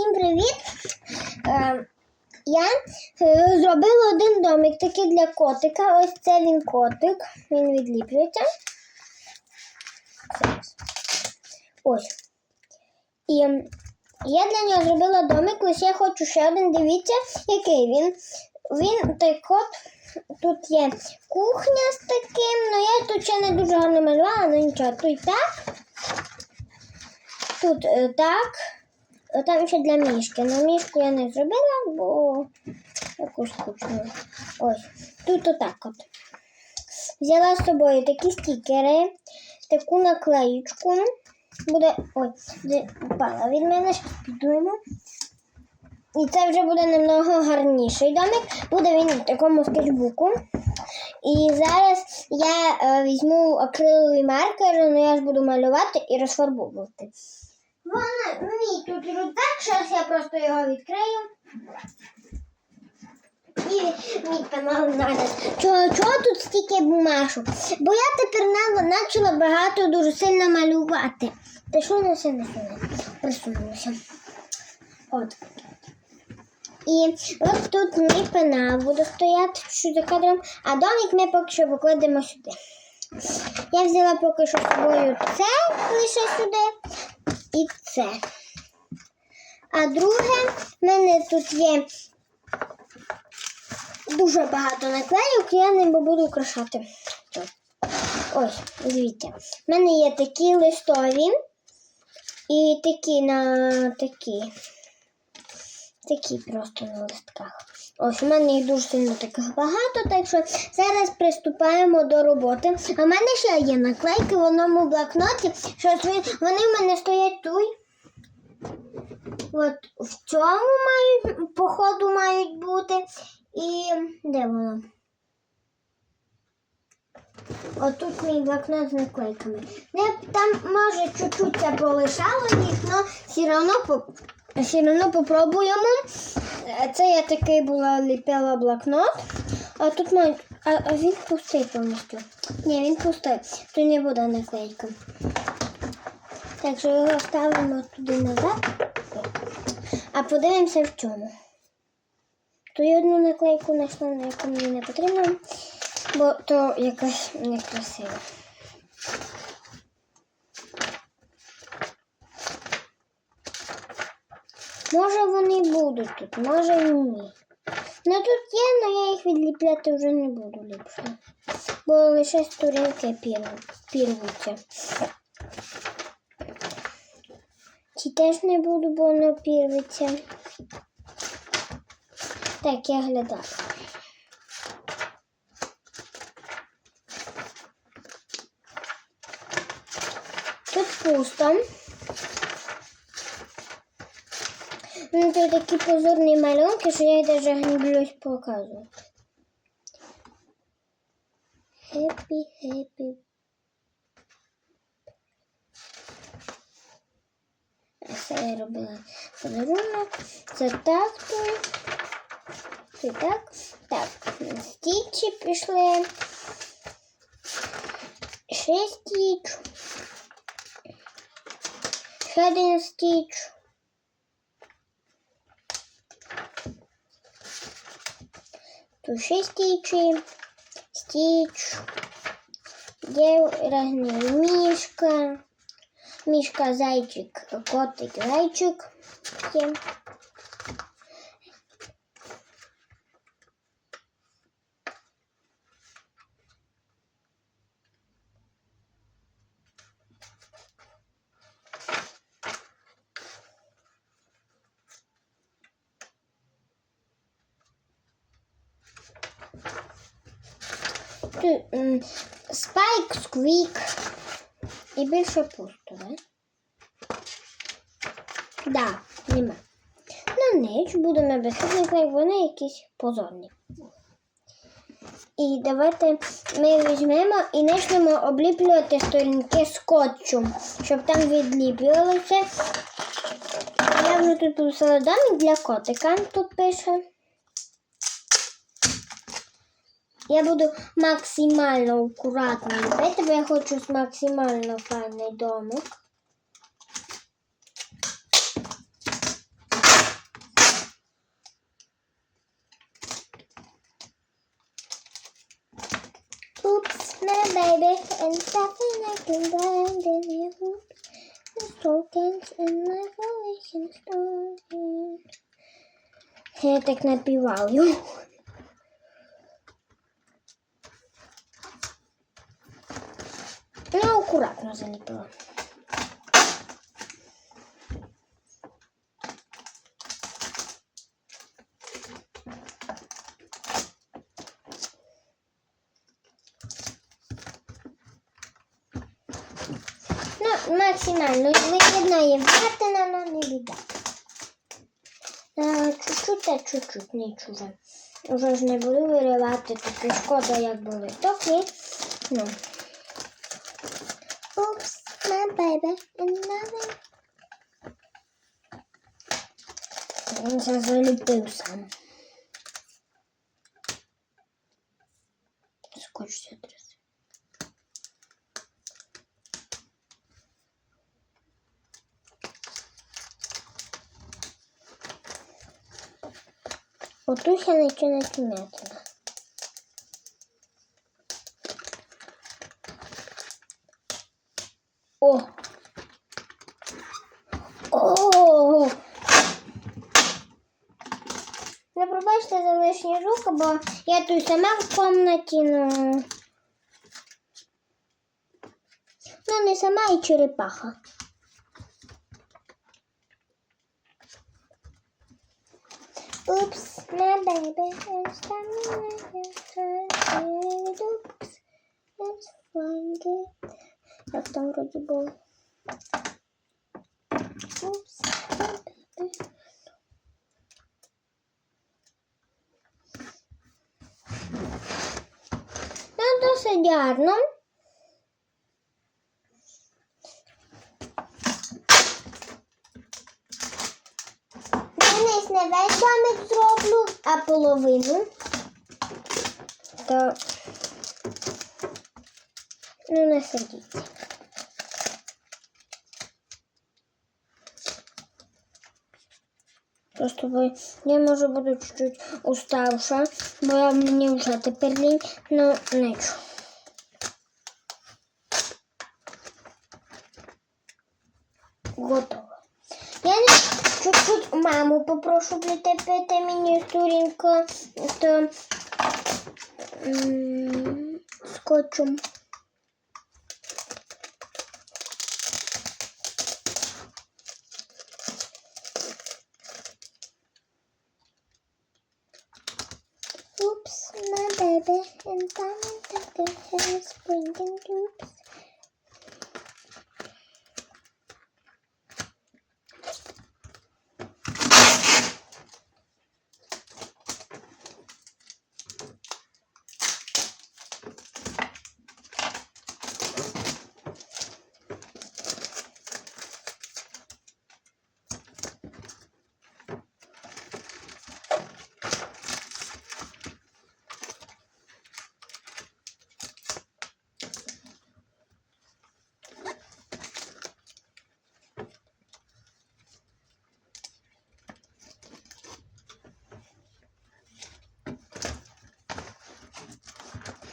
Всім привіт! Е, я е, зробила один домик такий для котика. Ось це він котик. Він відліплюється. Ось. І я для нього зробила домик, ось я хочу ще один. Дивіться, який він. Він той кот. Тут є кухня з таким. Ну я тут ще не дуже гарно малювала, але нічого. Тут так. Тут е, так. Там ще для мішки. На мішку я не зробила, бо якось скучно. Ось. Тут отак от. Взяла з собою такі стікери, таку наклеючку. Буде. Ой, впала від мене, зараз підуємо. І це вже буде намного гарніший домик. Буде він в такому скетчбуку. І зараз я е, візьму акриловий маркер, ну я ж буду малювати і розфарбовувати. Вона мій тут рюкзак, зараз я просто його відкрию. І мій канал зараз. Чого, чого тут стільки бумажок? Бо я тепер почала багато дуже сильно малювати. Та що не сильно присунулося. От. І от тут мій пенал буде стояти що за кадром, а домик ми поки що покладемо сюди. Я взяла поки що з собою це лише сюди і це. А друге, в мене тут є дуже багато наклейок, я ними буду украшати. Ось, дивіться. В мене є такі листові і такі на такі. Такі просто на листках. Ось у мене їх дуже сильно таких багато, так що зараз приступаємо до роботи. А в мене ще є наклейки в одному блокноті. Щось вони в мене стоять тут. От в цьому мають, походу мають бути. І де воно? Отут мій блокнот з наклейками. Там може чуть-чуть це полишало їх, але все одно попробуємо. Це я такий була ліпила блокнот. А тут мають. А, а він пустий повністю. Ні, він пустий. Тут не буде наклейка. Так що його ставимо туди назад. А подивимося в чому. То я одну наклейку знайшла, на яку мені не потрібно, бо то якась некрасива. Може вони будуть тут, може і ні. Ну тут є, але я їх відліпляти вже не буду ліпше. Бо лише сторінки пір- пірвуться. Ці теж не буду, бо воно пірветься. Так, я глядаю. Тут пусто. Ну, тут такі позорні малюнки, що я їх навіть гніблюсь показувати. Happy, happy. Це я робила подарунок. Це так тут. Це так. Так, стічі пішли. Ще стіч. Ще один стіч. Тут ще стічі. Стіч. Є різні мішка. Мішка, зайчик, котик, зайчик. Тут спайк, сквік. І більше пусто, да? Да, нема. Ну, ніч будемо без як вони якісь позорні. І давайте ми візьмемо і почнемо обліплювати сторінки скотчем, щоб там відліплювалося. Я вже тут писала домик для котика, тут пише. Я буду максимально аккуратно поэтому Я хочу максимально файний домик. Oops, my baby, and something I can find in your hoop. The tokens in my collection story. Я так напіваю. Акуратно заліпила. Ну, максимально виглядає ватина, але не біда. А, чуть-чуть та чуть-чуть, нічого. Уже ж не буду виривати, таки шкода, як були. Токи. Ну. Oops, my baby, and nothing. Він це заліпив сам. Скотч це трясе. Отут я нічого не О! О! Не пробачте за лишні руки, бо я тут сама в комнаті, ну. Ну, не сама і черепаха. Oops, my baby is coming Oops, let's find it. Як там my baby. Ну, досить гарно. Денис, не весь домик зроблю, а половину. То ну не сердіться. Просто бо я може буду чуть-чуть уставша, бо я мені вже тепер лінь, ну нічого. Готово. Я чуть-чуть маму попрошу притепити мені сторінку то скотчем. Oops, my baby, and diamond the hair springing oops.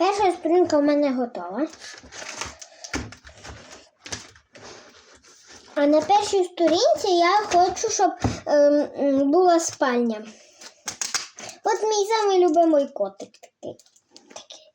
Перша сторінка в мене готова. А на першій сторінці я хочу, щоб ем, була спальня. От мій самий любимий котик такий. такий.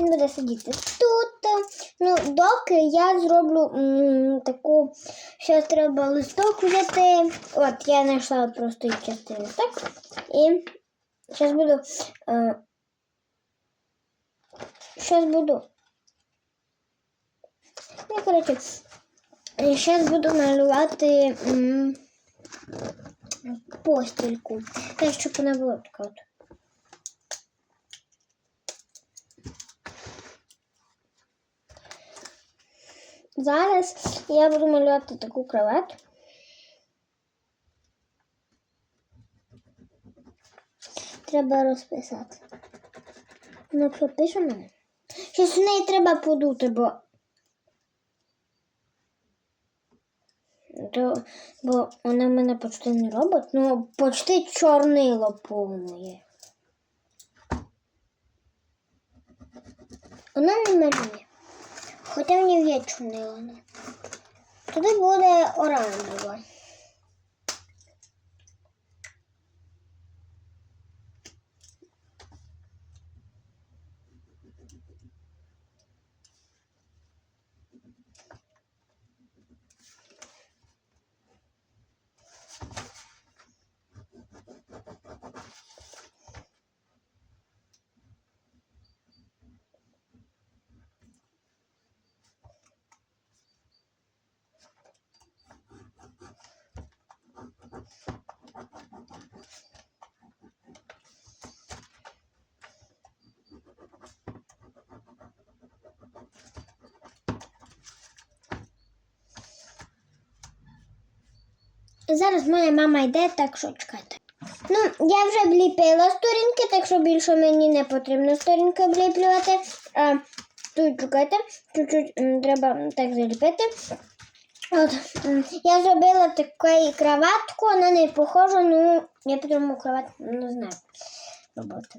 Він буде сидіти тут. Ну, доки я зроблю м, таку, що треба листок взяти. От, я знайшла просто частину листок. І зараз буду. Е, Сейчас буду. Ну, коротше, зараз буду малювати м, постільку. Так, щоб вона була така от. Зараз я буду малювати таку кровать. Треба розписати. Ну, що пише мене? Щось в неї треба подути, бо. То, бо вона в мене почти не робить, ну почти чорнило повне. Вона не малює. Хоча в ній є чорнилина. Туди буде оранжева. Зараз моя мама йде, так що чекайте. Ну, я вже вліпила сторінки, так що більше мені не потрібно сторінки обліплювати. А тут чекайте, чуть-чуть треба так заліпити. От, я зробила таку кроватку, вона не похожа, ну я потім кроватку не знаю робити.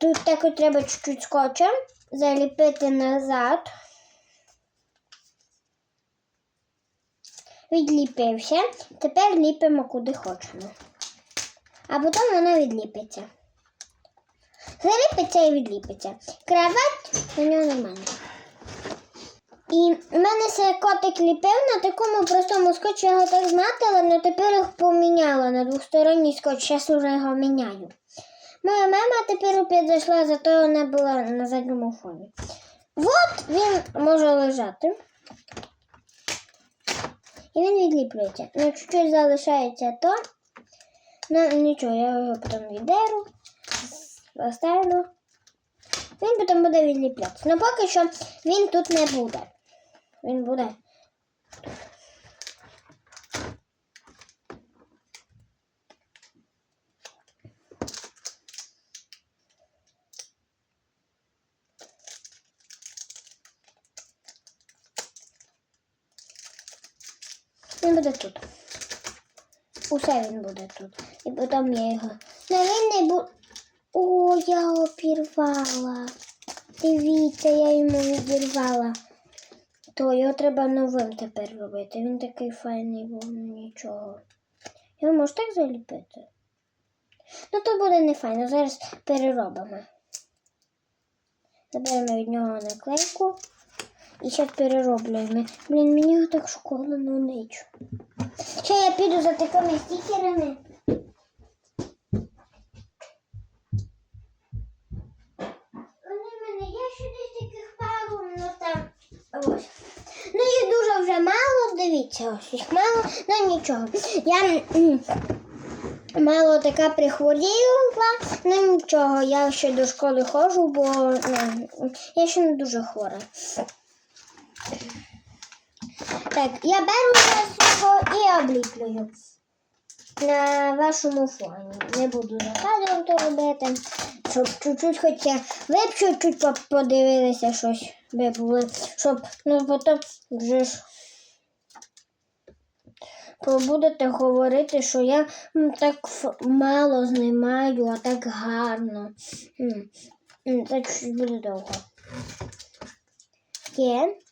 Тут так треба чуть-чуть скотчем заліпити назад. Відліпився. Тепер ліпимо куди хочемо. А потім вона відліпиться. Заліпиться і відліпиться. Кровать у нього немає. І в мене ще котик ліпив на такому простому скотчі, я його так зматила, але тепер їх поміняла на двосторонній скотч, зараз вже його міняю. Моя мама тепер підійшла, зато вона була на задньому фоні. От він може лежати. І він відліплюється. Ну, чуть-чуть залишається то. Ну, нічого, я його потім віддеру, поставлю. Він потім буде відліплятися. Ну поки що він тут не буде. Він буде. Буде тут. Усе він буде тут. І потім я його. Ну він не буде. О, я його пірвала. Дивіться, я йому відірвала. То його треба новим тепер робити. Він такий файний був, нічого. Його можеш так заліпити? Ну то буде не файно. Зараз переробимо. Заберемо від нього наклейку. І зараз перероблюємо. Блін, мені так шкода на ничу. Ще я піду за такими стікерами. Вони мене є ще десь таких пару, ну там ось. Ну їх дуже вже мало, дивіться, ось їх мало, ну нічого. Я мало така прихворіла, ну нічого, я ще до школи ходжу, бо ну, я ще не дуже хвора. Так, я беру зараз і обліплюю на вашому фоні. Не буду за кадром то робити, щоб чуть-чуть хоча ви б чуть-чуть подивилися щось би були, щоб ну потім вже ж будете говорити, що я так мало знімаю, а так гарно. Це чуть буде довго. Є.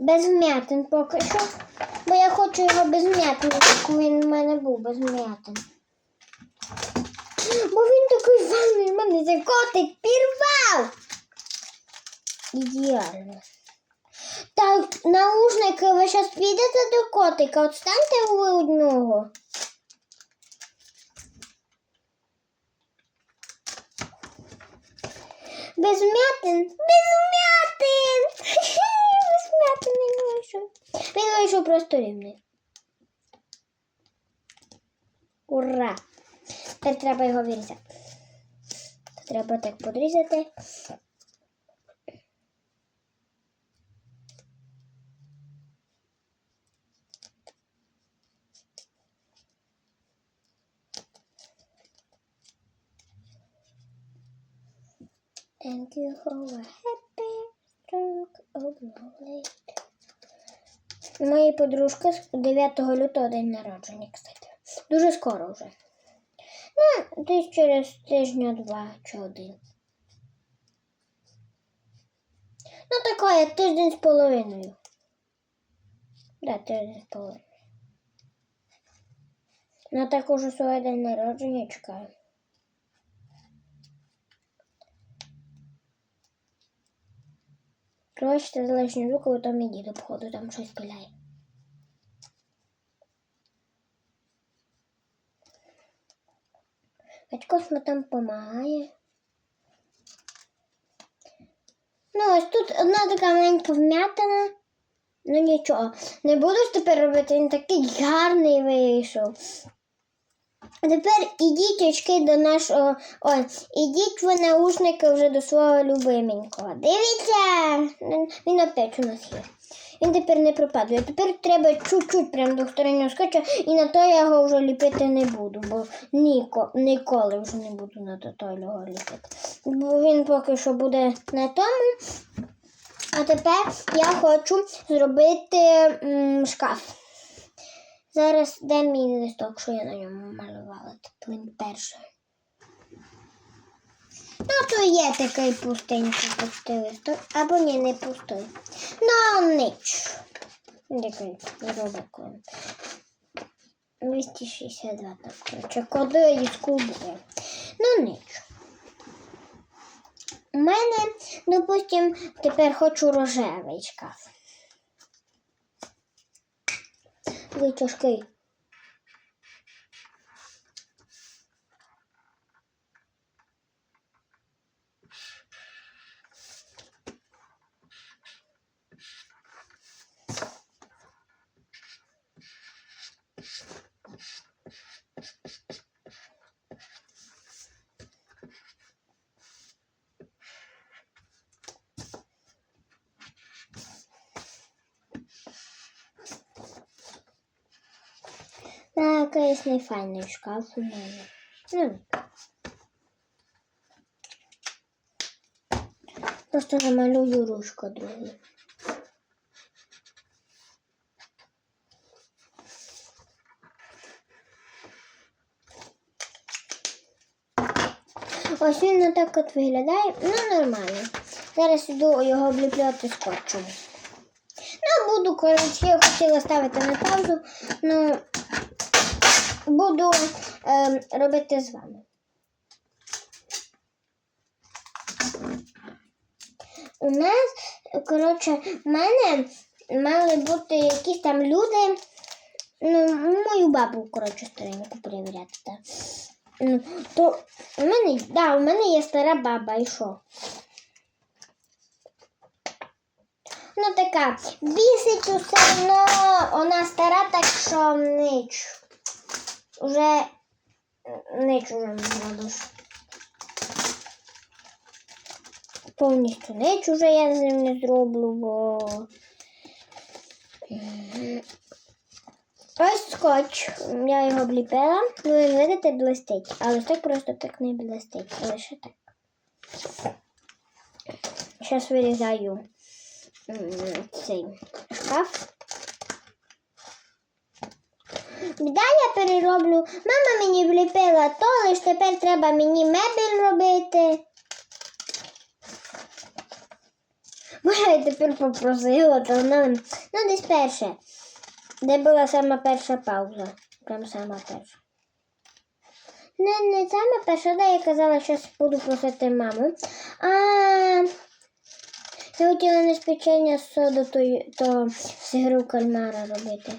Без м'ятин поки що. Бо я хочу його без м'ятин, як він в мене був без м'ятин. Бо він такий файний, в мене цей котик пірвав. Ідеально. Так, наушники, ви зараз підете до котика, от станьте ви одного. Без м'ятин? Без м'ятин! Без м'ятин він вийшов. Він вийшов просто рівний. Ура! Тепер треба його вирізати. Треба так подрізати. And you have a happy stroke of light. Моєї подружки з 9 лютого день народження, кстати. Дуже скоро вже. Ну, десь через тижня два чи один. Ну, таке, тиждень з половиною. Да, тиждень з половиною. Ну, також своє день народження чекаю. Коротше, залишні звуки, бо там мій дід обходу, там щось пиляє. Батько ми там допомагає. Ну, ось тут одна така маленька вмятина. Ну нічого. Не буду ж тепер робити, він такий гарний вийшов. А тепер ідіть очки до нашого. Ой, ідіть в наушники вже до свого любименького. Дивіться! Він опять у нас є. Він тепер не пропадає. Тепер треба чуть-чуть прям до вторинного скотча, і на то я його вже ліпити не буду, бо ніко, ніколи вже не буду на то його ліпити. Бо він поки що буде на тому. А тепер я хочу зробити м, шкаф. Зараз де мій листок, що я на ньому малювала теплим першим. Ну, то є такий пустенький пустий листок, або ні, не пустий. Ну, ніч. Такий робокой. 262 так, коротше, коди із кубки. Ну, ніч. У мене, допустим, тепер хочу рожевий шкаф. Ви тяжкий. Не файний шкаф у мене. Ну. Просто намалюю ручку другу. Ось він отак от виглядає. Ну, нормально. Зараз іду його обліпляти скотчем. Ну, буду, коротше, я хотіла ставити на паузу, ну буду е, робити з вами. У нас, коротше, в мене мали бути якісь там люди. Ну, мою бабу, коротше, стареньку перевіряти. Так. Ну, то у мене, да, у мене є стара баба, і що? Ну така, бісить усе одно, вона стара, так що ніч. Уже уже не зробиш. Повністю ніч уже я з ним не зроблю, бо. Ось скотч. Я його обліпила. Ну, ви видите, блистить. Але так просто так не блистить. Лише так. Зараз вирізаю цей шкаф. Біда я перероблю. Мама мені вліпила то, лиш тепер треба мені мебель робити. Бо я тепер попросила, то вона... Ну, десь перше. Де була сама перша пауза? Прям сама перша. Не, не сама перша, де я казала, що буду просити маму. А я хотіла не з печення з соду, то, то з ігру кальмара робити.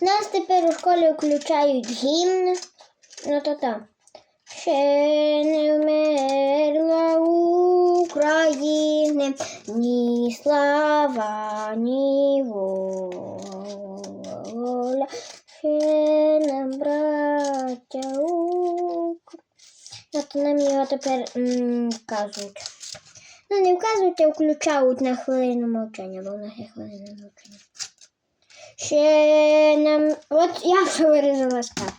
Нас тепер у школі включають гімн. Ну то там. Ще не вмерла України, ні слава, ні воля. Ще нам, браття, Україна. От нам його тепер м, кажуть. Ну, не вказуйте, включають на хвилину мовчання, бо в нас є хвилина мовчання. Ще нам. От я вже вирізала шкаф.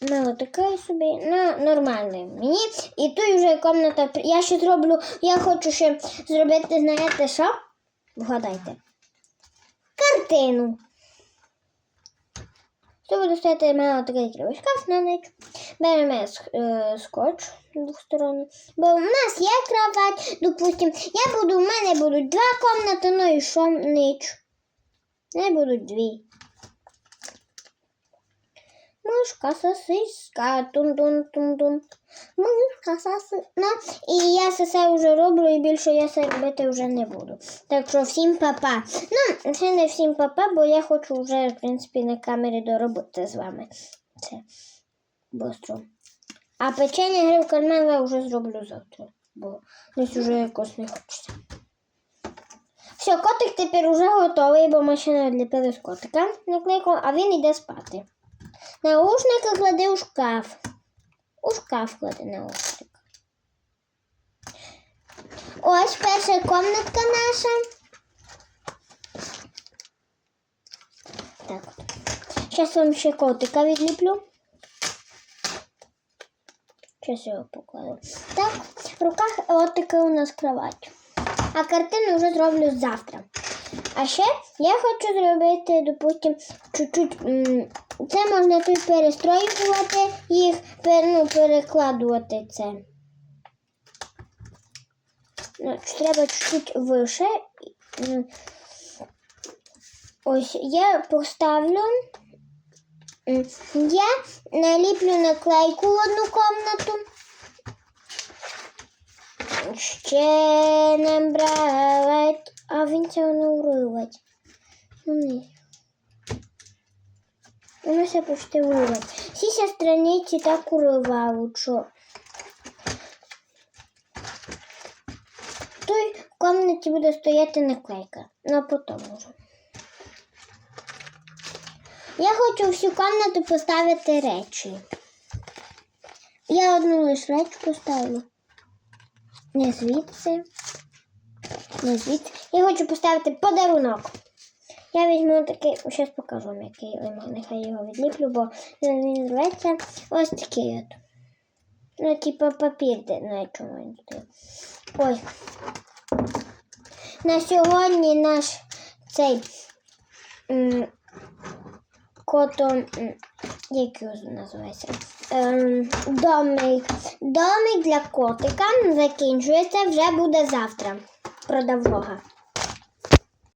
Ну, такий собі, ну, нормальний мені. І тут вже комната. Я ще зроблю, я хочу ще зробити, знаєте що? Вгадайте. Картину. Що буде стояти мало такий кривий шкаф на ніч. Беремо ск- е, скотч двосторонній. Бо у нас є кровать, допустим, я буду, у мене будуть два комнати, ну і що ніч. Не будуть дві. Мишка сосиска, тун-тун-тун-тун. Мишка сосиска. І я все вже роблю, і більше я це робити вже не буду. Так що всім папа. Ну, ще не всім папа, бо я хочу вже, в принципі, на камері доробити з вами. Це быстро. А печення гри в карман я вже зроблю завтра, бо десь уже якось не хочеться. Все, котик тепер уже готовий, бо ми ще не котика наклейку, а він йде спати. Наушники клади у шкаф. У шкаф клади наушник. Ось перша комнатка наша. Так. Зараз вам ще котика відліплю. Зараз його покладу. Так, в руках от така у нас кровать. А картину вже зроблю завтра. А ще я хочу зробити, допустим, чуть-чуть. Це можна тут перестроювати їх, ну, перекладувати це. Ну, треба чуть-чуть вище. Ось я поставлю. Я наліплю наклейку в одну комнату. Ще не брать, а він цього не уривать. Ну ні. Воно все почти уривать. Всі страниці так уривають, що. В той комнаті буде стояти наклейка. Ну, потім уже. Я хочу всю комнату поставити речі. Я одну лише реч поставлю. Не звідси. Не звідси. Я хочу поставити подарунок. Я візьму такий, зараз покажу вам, який лимон. Нехай його відліплю, бо він рветься. Ось такий от. Ну, типа папір, на чому. Ось. На сьогодні наш цей м, кото, м, як його називається? Ем, домик. Домик для котика закінчується, вже буде завтра. Продав Бога.